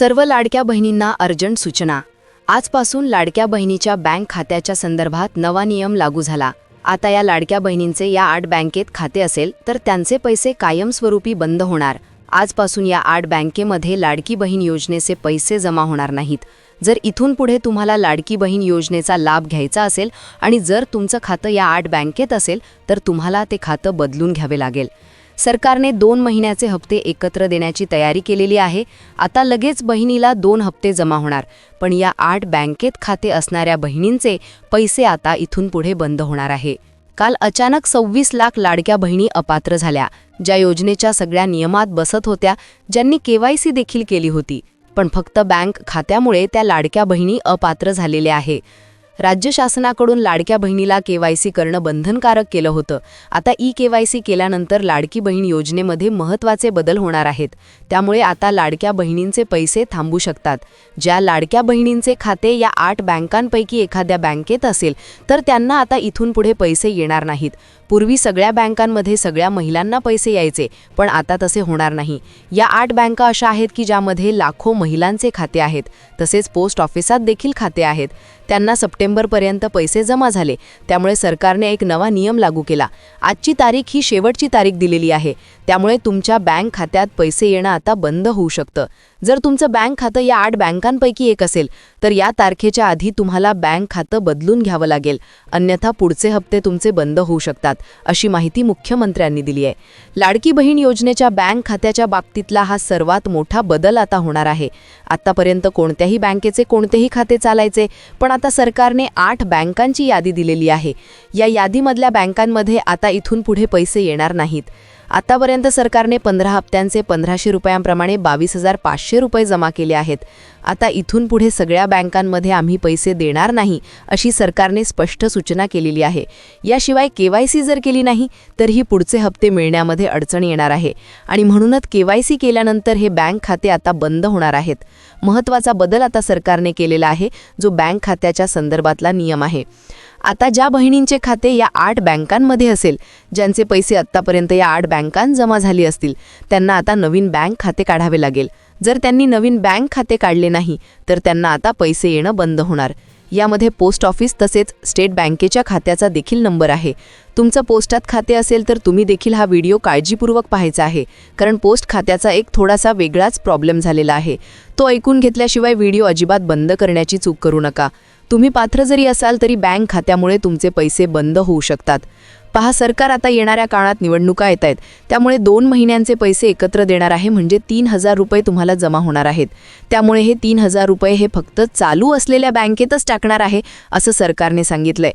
सर्व लाडक्या बहिणींना अर्जंट सूचना. आजपासून लाडक्या बहिणीच्या बँक खात्याच्या संदर्भात नवा नियम लागू झाला. आता या लाडक्या बहिणींचे या आठ बँकेत खाते असेल तर त्यांचे पैसे कायमस्वरूपी बंद होणार. आजपासून या आठ बँकेमध्ये लाडकी बहीण योजनेचे पैसे जमा होणार नाहीत. जर इथून पुढे तुम्हाला लाडकी बहीण योजनेचा लाभ घ्यायचा असेल आणि जर तुमचं खातं या आठ बँकेत असेल तर तुम्हाला ते खातं बदलून घ्यावे लागेल. सरकारने दोन महिन्याचे हप्ते एकत्र देण्याची तयारी केलेली आहे. आता लगेच बहिणीला दोन हप्ते जमा होणार. पण या आठ बँकेत खाते असणाऱ्या बहिणींचे पैसे आता इथून पुढे बंद होणार आहे. काल अचानक सव्वीस लाख लाडक्या बहिणी अपात्र झाल्या. ज्या योजनेच्या सगळ्या नियमात बसत होत्या ज्यांनी केवायसी देखील केली होती. पण फक्त बँक खात्यामुळे त्या लाडक्या बहिणी अपात्र झालेल्या आहे. राज्य शासनाकडून लाडक्या बहिणीला केवायसी करणं बंधनकारक केलं होतं. आता ई केवायसी केल्यानंतर लाडकी बहीण योजनेमध्ये महत्त्वाचे बदल होणार आहेत. त्यामुळे आता लाडक्या बहिणींचे पैसे थांबू शकतात. ज्या लाडक्या बहिणींचे खाते या आठ बँकांपैकी एखाद्या बँकेत असेल तर त्यांना आता इथून पुढे पैसे येणार नाहीत. पूर्वी सगळ्या बँकांमध्ये सगळ्या महिलांना पैसे यायचे पण आता तसे होणार नाही. या आठ बँका अशा आहेत की ज्यामध्ये लाखो महिलांचे खाते आहेत. तसेच पोस्ट ऑफिसात देखील खाते आहेत. त्यांना सप्टेंबरपर्यंत पैसे जमा झाले. त्यामुळे सरकारने एक नवा नियम लागू केला. आजची तारीख ही शेवटची तारीख दिलेली आहे. त्यामुळे तुमच्या बँक खात्यात पैसे येणं आता बंद होऊ शकतं. जर तुमचं बँक खातं या आठ बँकांपैकी एक असेल तर या तारखेच्या आधी तुम्हाला बँक खातं बदलून घ्यावं लागेल. अन्यथा पुढचे हप्ते तुमचे बंद होऊ शकतात अशी माहिती मुख्यमंत्र्यांनी दिली आहे. लाडकी बहीण योजनेच्या बँक खात्याच्या बाबतीतला हा सर्वात मोठा बदल आता होणार आहे. आतापर्यंत कोणत्याही बँकेचे कोणतेही खाते चालायचे पण आता सरकारने आठ बँकांची यादी दिलेली आहे. या यादीमधल्या बँकांमध्ये आता इथून पुढे पैसे येणार नाहीत. आतापर्यंत सरकारने पंधरा हप्त्यांचे पंधराशे रुपयांप्रमाणे बावीस हजार पाचशे रुपये जमा केले आहेत. आता इथून पुढे सगळ्या बँकांमध्ये आम्ही पैसे देणार नाही अशी सरकारने स्पष्ट सूचना केलेली आहे. याशिवाय केवायसी जर केली नाही तर ही पुढचे हप्ते मिळण्यामध्ये अडचण येणार आहे. आणि म्हणूनच केवायसी केल्यानंतर हे बँक खाते आता बंद होणार आहेत. महत्त्वाचा बदल आता सरकारने केलेला आहे जो बँक खात्याच्या संदर्भातला नियम आहे. आता ज्या बहिणींचे खाते या आठ बँकांमध्ये असेल ज्यांचे पैसे आत्तापर्यंत या आठ बँकांत जमा झाली असतील त्यांना आता नवीन बँक खाते काढावे लागेल. जर त्यांनी नवीन बँक खाते काढले नाही तर त्यांना आता पैसे येणं बंद होणार. यामध्ये पोस्ट ऑफिस तसेच स्टेट बँकेच्या खात्याचा देखील नंबर आहे. तुमचं पोस्टात खाते असेल तर तुम्ही देखील हा व्हिडिओ काळजीपूर्वक पाहायचा आहे कारण पोस्ट खात्याचा एक थोडासा वेगळाच प्रॉब्लेम झालेला आहे. तो ऐकून घेतल्याशिवाय व्हिडिओ अजिबात बंद करण्याची चूक करू नका. तुम्ही पात्र जरी असाल तरी बँक खात्यामुळे तुमचे पैसे बंद होऊ शकतात. पहा सरकार आता येणाऱ्या काळात निवडणुका येत आहेत. त्यामुळे दोन महिन्यांचे पैसे एकत्र देणार आहे म्हणजे तीन हजार रुपये तुम्हाला जमा होणार आहेत. त्यामुळे हे तीन हजार रुपये हे फक्त चालू असलेल्या बँकेतच टाकणार आहे असं सरकारने सांगितलंय.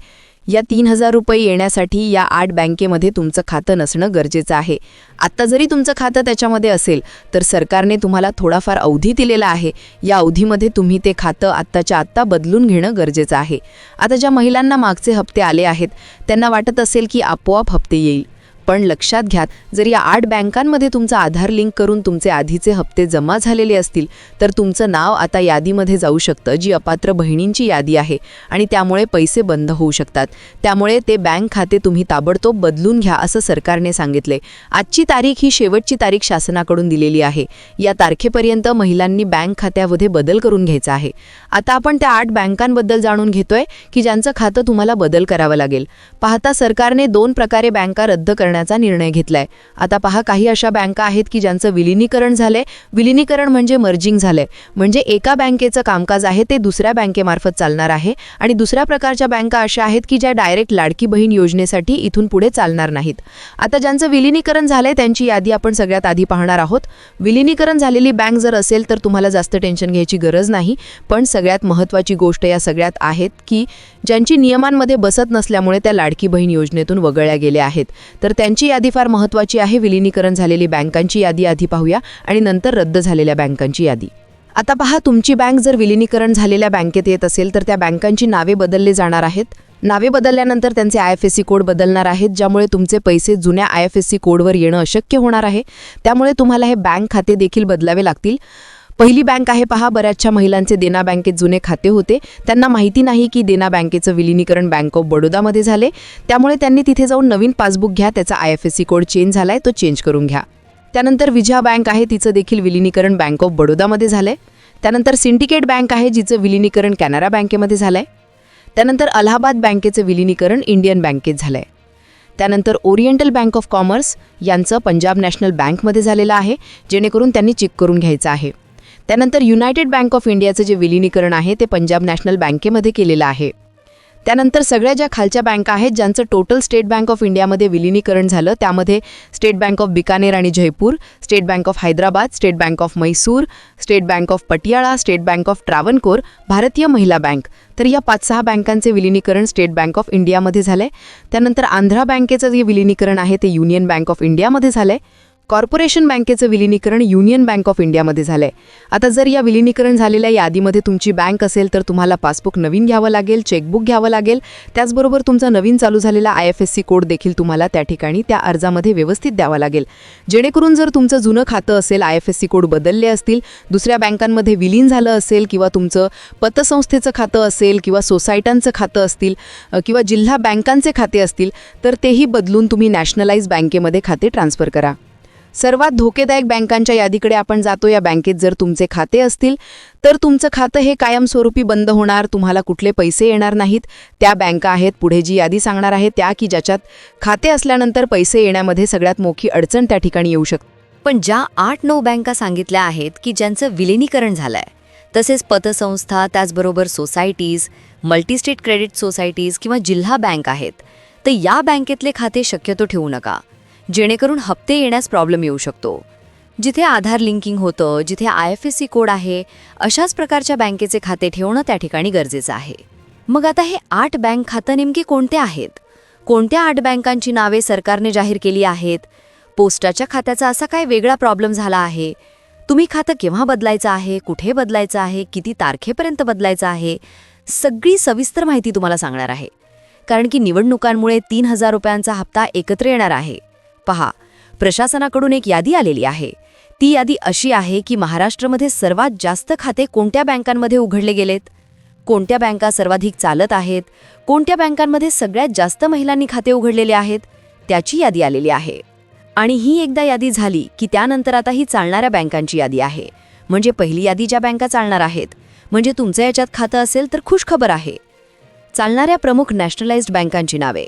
या तीन हजार रुपये येण्यासाठी या आठ बँकेमध्ये तुमचं खातं नसणं गरजेचं आहे. आत्ता जरी तुमचं खातं त्याच्यामध्ये असेल तर सरकारने तुम्हाला थोडाफार अवधी दिलेला आहे. या अवधीमध्ये तुम्ही ते खातं आत्ताच्या आत्ता बदलून घेणं गरजेचं आहे. आता ज्या महिलांना मागचे हप्ते आले आहेत त्यांना वाटत असेल की आपोआप हप्ते येईल. पण लक्षात घ्या जर या आठ बँकांमध्ये तुमचा आधार लिंक करून तुमचे आधीचे हप्ते जमा झालेले असतील तर तुमचं नाव आता यादीमध्ये जाऊ शकतं जी अपात्र बहिणींची यादी आहे आणि त्यामुळे पैसे बंद होऊ शकतात. त्यामुळे ते बँक खाते तुम्ही ताबडतोब बदलून घ्या असं सरकारने सांगितले. आजची तारीख ही शेवटची तारीख शासनाकडून दिलेली आहे. या तारखेपर्यंत महिलांनी बँक खात्यामध्ये बदल करून घ्यायचा आहे. आता आपण त्या आठ बँकांबद्दल जाणून घेतोय की ज्यांचं खातं तुम्हाला बदल करावं लागेल. पाहता सरकारने दोन प्रकारे बँका रद्द करण्याचा निर्णय घेतलाय. आता पहा काही अशा बँका आहेत की ज्यांचं विलिनीकरण झालंय. विलिनीकरण म्हणजे मर्जिंग झालंय. म्हणजे एका बँकेचं कामकाज आहे ते दुसऱ्या बँकेमार्फत चालणार आहे. आणि दुसऱ्या प्रकारच्या बँका अशा आहेत की ज्या डायरेक्ट लाडकी बहीण योजनेसाठी इथून पुढे चालणार नाहीत. आता ज्यांचं विलिनीकरण झालंय त्यांची यादी आपण सगळ्यात आधी पाहणार आहोत. विलिनीकरण झालेली बँक जर असेल तर तुम्हाला जास्त टेन्शन घ्यायची गरज नाही. पण सगळ्यात महत्त्वाची गोष्ट या सगळ्यात आहेत की ज्यांची नियमांमध्ये बसत नसल्यामुळे त्या लाडकी बहीण योजनेतून वगळल्या गेल्या आहेत. तर त्यांची यादी फार महत्त्वाची आहे. विलिनीकरण झालेली बँकांची यादी आधी पाहूया आणि नंतर रद्द झालेल्या बँकांची यादी. आता पहा तुमची बँक जर विलिनीकरण झालेल्या बँकेत येत असेल तर त्या बँकांची नावे बदलले जाणार आहेत. नावे बदलल्यानंतर त्यांचे I F S C code बदलणार आहेत ज्यामुळे तुमचे पैसे जुन्या आय एफ एस सी कोडवर येणं अशक्य होणार आहे. त्यामुळे तुम्हाला हे बँक खाते देखील बदलावे लागतील. पहिली बँक आहे पहा बऱ्याचशा महिलांचे देना बँकेत जुने खाते होते. त्यांना माहिती नाही की देना बँकेचं विलिनीकरण बँक ऑफ बडोदामध्ये झाले. त्यामुळे त्यांनी तिथे जाऊन नवीन पासबुक घ्या त्याचा I F S C code change झालाय तो चेंज करून घ्या. त्यानंतर विजया बँक आहे तिचं देखील विलिनीकरण बँक ऑफ बडोदामध्ये झालंय. त्यानंतर सिंडिकेट बँक आहे जिचं विलिनीकरण कॅनरा बँकेमध्ये झालं आहे त्यानंतर अलाहाबाद बँकेचं विलिनीकरण इंडियन बँकेत झालं आहे त्यानंतर ओरिएंटल बँक ऑफ कॉमर्स यांचं पंजाब नॅशनल बँकमध्ये झालेलं आहे जेणेकरून त्यांनी चेक करून घ्यायचं आहे. त्यानंतर युनायटेड बँक ऑफ इंडियाचं जे विलिनीकरण आहे ते पंजाब नॅशनल बँकेमध्ये केलेलं आहे. त्यानंतर सगळ्या ज्या खालच्या बँका आहेत ज्यांचं टोटल स्टेट बँक ऑफ इंडियामध्ये विलिनीकरण झालं त्यामध्ये स्टेट बँक ऑफ बिकानेर आणि Jaipur state bank of Hyderabad state bank of Mysore state bank of Patiala state bank of Travancore Bharatiya Mahila bank. तर या पाच सहा बँकांचे विलिनीकरण स्टेट बँक ऑफ इंडियामध्ये झालंय. त्यानंतर आंध्रा बँकेचं जे विलिनीकरण आहे ते युनियन बँक ऑफ इंडियामध्ये झालंय. कॉर्पोरेशन बँकेचं विलिनीकरण युनियन बँक ऑफ इंडियामध्ये झालंय. आता जर या विलिनीकरण झालेल्या यादीमध्ये तुमची बँक असेल तर तुम्हाला पासबुक नवीन घ्यावं लागेल चेकबुक घ्यावं लागेल. त्याचबरोबर तुमचा नवीन चालू झालेला I F S C code देखील तुम्हाला त्या ठिकाणी त्या अर्जामध्ये व्यवस्थित द्यावा लागेल. जेणेकरून जर तुमचं जुनं खातं असेल I F S C code बदलले असतील दुसऱ्या बँकांमध्ये विलीन झालं असेल किंवा तुमचं पतसंस्थेचं खातं असेल किंवा सोसायट्यांचं खातं असतील किंवा जिल्हा बँकांचे खाते असतील तर तेही बदलून तुम्ही नॅशनलाइज बँकेमध्ये खाते ट्रान्स्फर करा. सर्वात धोकेदायक बँकांच्या यादीकडे आपण जातो. या बँकेत जर तुमचे खाते असतील तर तुमचं खातं हे कायमस्वरूपी बंद होणार तुम्हाला कुठले पैसे येणार नाहीत. त्या बँका आहेत पुढे जी यादी सांगणार आहे त्या की ज्याच्यात खाते असल्यानंतर पैसे येण्यामध्ये सगळ्यात मोठी अडचण त्या ठिकाणी येऊ शकते. पण ज्या आठ नऊ बँका सांगितल्या आहेत की ज्यांचं विलिनीकरण आहे तसेच पतसंस्था त्याचबरोबर सोसायटीज मल्टीस्टेट क्रेडिट सोसायटीज किंवा जिल्हा बँक आहेत तर या बँकेतले खाते शक्यतो ठेवू नका. जेणेकरून हप्ते येण्यास प्रॉब्लेम येऊ शकतो. जिथे आधार लिंकिंग होतं जिथे I F S C code आहे अशाच प्रकारच्या बँकेचे खाते ठेवणं त्या ठिकाणी गरजेचं आहे. मग आता हे आठ बँक खातं नेमके कोणते आहेत? कोणत्या आठ बँकांची नावे सरकारने जाहीर केली आहेत? पोस्टाच्या खात्याचा असा काय वेगळा प्रॉब्लेम झाला आहे? तुम्ही खातं केव्हा बदलायचं आहे? कुठे बदलायचं आहे? किती तारखेपर्यंत बदलायचं आहे? सगळी सविस्तर माहिती तुम्हाला सांगणार आहे. कारण की निवडणुकांमुळे तीन हजार रुपयांचा हप्ता एकत्र येणार आहे. पहा प्रशासनाकडून एक यादी आलेली आहे. ती यादी अशी आहे की महाराष्ट्रामध्ये सर्वात जास्त खाते कोणत्या बँकांमध्ये उघडले गेलेत? कोणत्या बँका सर्वाधिक चालत आहेत? कोणत्या बँकांमध्ये सगळ्यात जास्त महिलांनी खाते उघडलेले आहेत? त्याची यादी आलेली आहे. आणि ही एकदा यादी झाली की त्यानंतर आता ही चालणाऱ्या बँकांची यादी आहे. म्हणजे पहिली यादी ज्या बँका चालणार आहेत म्हणजे तुमचं याच्यात खातं असेल तर खुशखबर आहे. चालणाऱ्या प्रमुख नॅशनलाइज्ड बँकांची नावे.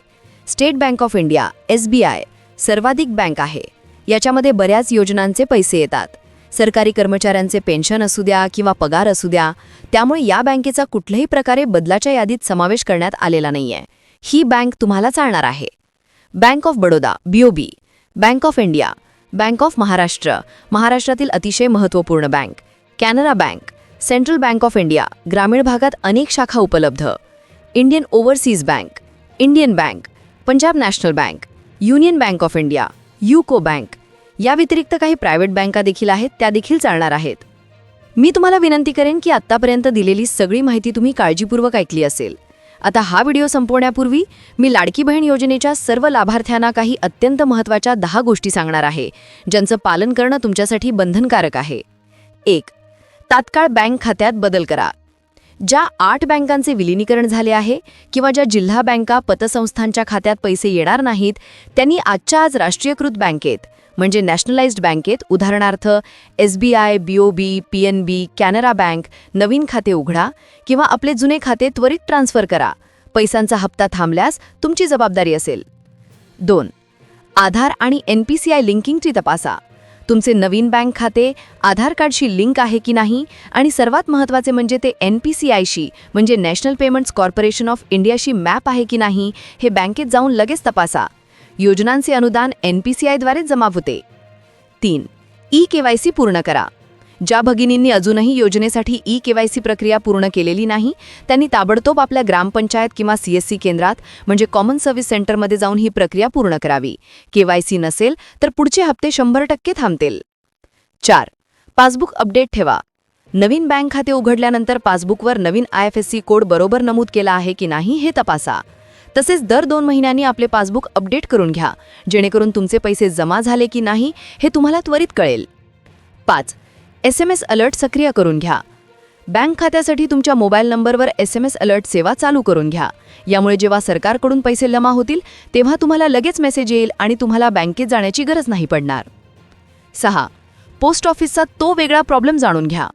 State bank of India S B I सर्वाधिक बँक आहे. याच्यामध्ये बऱ्याच योजनांचे पैसे येतात. सरकारी कर्मचाऱ्यांचे पेन्शन असू द्या किंवा पगार असू द्या त्यामुळे या बँकेचा कुठल्याही प्रकारे बदलाच्या यादीत समावेश करण्यात आलेला नाहीये. ही बँक तुम्हाला चालणार आहे. Bank of Baroda BOB bank of India bank of Maharashtra महाराष्ट्रातील अतिशय महत्त्वपूर्ण bank Canara bank central bank of India ग्रामीण भागात अनेक शाखा उपलब्ध Indian overseas bank Indian bank Punjab national bank union bank of India UCO bank. या व्यतिरिक्त काही प्रायव्हेट बँका देखील आहेत त्या देखील चालणार आहेत. मी तुम्हाला विनंती करेन की आत्तापर्यंत दिलेली सगळी माहिती तुम्ही काळजीपूर्वक ऐकली असेल. आता हा व्हिडिओ संपवण्यापूर्वी मी लाडकी बहीण योजनेच्या सर्व लाभार्थ्यांना काही अत्यंत महत्त्वाच्या दहा गोष्टी सांगणार आहे ज्यांचं पालन करणं तुमच्यासाठी बंधनकारक आहे. एक तात्काळ बँक खात्यात बदल करा. ज्या आठ बँकांचे विलिनीकरण झाले आहे किंवा ज्या जिल्हा बँका पतसंस्थांच्या खात्यात पैसे येणार नाहीत त्यांनी आजच्या आज राष्ट्रीयकृत बँकेत म्हणजे नॅशनलाइज्ड बँकेत उदाहरणार्थ S B I B O B P N B Canara bank नवीन खाते उघडा किंवा आपले जुने खाते त्वरित ट्रान्स्फर करा. पैशांचा हप्ता थांबल्यास तुमची जबाबदारी असेल. दोन आधार आणि एन पी सी आय लिंकिंगची तपासा. तुमचे नवीन बँक खाते आधार कार्डशी लिंक आहे की नाही? आणि सर्वात महत्त्वाचे म्हणजे ते एन पी सी आयशी म्हणजे नॅशनल पेमेंट्स कॉर्पोरेशन ऑफ इंडियाशी मॅप आहे की नाही हे बँकेत जाऊन लगेच तपासा. योजनांचे अनुदान एन पी सी आयद्वारे जमा होते. तीन ई के वाय सी पूर्ण करा. ज्या भगिनींनी अजूनही योजनेसाठी ई के वाय सी प्रक्रिया पूर्ण केलेली नाही त्यांनी ताबडतोब आपल्या ग्रामपंचायत किंवा सी एस सी केंद्रात म्हणजे कॉमन सर्व्हिस सेंटरमध्ये जाऊन ही प्रक्रिया पूर्ण करावी. के वाय सी नसेल तर पुढचे हप्ते शंभर टक्के थांबतील. चार. पासबुक अपडेट ठेवा. नवीन बँक खाते उघडल्यानंतर पासबुकवर नवीन I F S C code बरोबर नमूद केला आहे की नाही हे तपासा. तसेच दर दोन महिन्यांनी आपले पासबुक अपडेट करून घ्या जेणेकरून तुमचे पैसे जमा झाले की नाही हे तुम्हाला त्वरित कळेल. पाच. एस एम एस अलर्ट सक्रिय करून घ्या. बँक खात्यासाठी तुमच्या मोबाईल नंबरवर एस एम एस अलर्ट सेवा चालू करून घ्या. यामुळे जेव्हा सरकारकडून पैसे जमा होतील तेव्हा तुम्हाला लगेच मेसेज येईल आणि तुम्हाला बँकेत जाण्याची गरज नाही पडणार. सहा. पोस्ट ऑफिसचा तो वेगळा प्रॉब्लेम जाणून घ्या.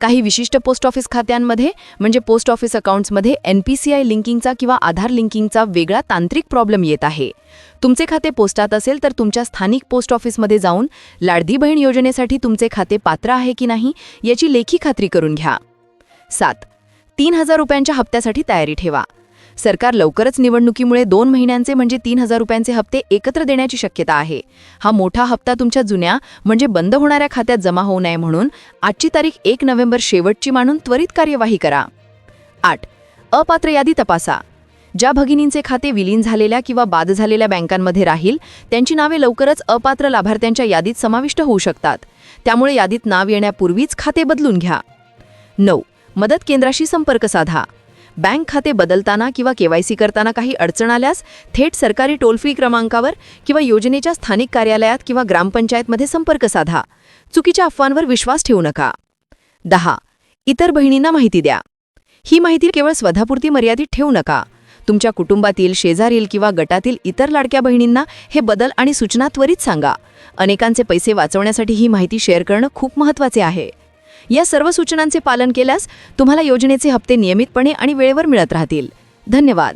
काही विशिष्ट पोस्ट ऑफिस खात्यांमध्ये म्हणजे पोस्ट ऑफिस अकाउंट्समध्ये एन पी सी आय लिंकिंगचा किंवा आधार लिंकिंगचा वेगळा तांत्रिक प्रॉब्लेम येत आहे. तुमचे खाते पोस्टात असेल तर तुमच्या स्थानिक पोस्ट ऑफिसमध्ये जाऊन लाडदी बहीण योजनेसाठी तुमचे खाते पात्र आहे की नाही याची लेखी खात्री करून घ्या. सात. तीन हजार रुपयांच्या हप्त्यासाठी तयारी ठेवा. सरकार लवकरच निवडणुकीमुळे दोन महिन्यांचे म्हणजे तीन हजार रुपयांचे हप्ते एकत्र देण्याची शक्यता आहे. हा मोठा हप्ता तुमच्या जुन्या म्हणजे बंद होणाऱ्या खात्यात जमा होऊ नये म्हणून आजची तारीख एक नोव्हेंबर शेवटची मानून त्वरित कार्यवाही करा. आठ. अपात्र यादी तपासा. ज्या भगिनींचे खाते विलीन झालेल्या किंवा बाद झालेल्या बँकांमध्ये राहील त्यांची नावे लवकरच अपात्र लाभार्थ्यांच्या यादीत समाविष्ट होऊ शकतात. त्यामुळे यादीत नाव येण्यापूर्वीच खाते बदलून घ्या. नऊ. मदत केंद्राशी संपर्क साधा. बँक खाते बदलताना किंवा केवायसी करताना काही अडचण आल्यास थेट सरकारी टोल फ्री क्रमांकावर किंवा योजनेच्या स्थानिक कार्यालयात किंवा ग्रामपंचायतमध्ये संपर्क साधा. चुकीच्या अफवांवर विश्वास ठेवू नका. दहा. इतर बहिणींना माहिती द्या. ही माहिती केवळ स्वतःपुरती मर्यादित ठेवू नका. तुमच्या कुटुंबातील शेजारील किंवा गटातील इतर लाडक्या बहिणींना हे बदल आणि सूचना त्वरित सांगा. अनेकांचे पैसे वाचवण्यासाठी ही माहिती शेअर करणं खूप महत्त्वाचे आहे. या सर्व सूचनांचे पालन केल्यास तुम्हाला योजनेचे हप्ते नियमितपणे आणि वेळेवर मिळत राहतील. धन्यवाद.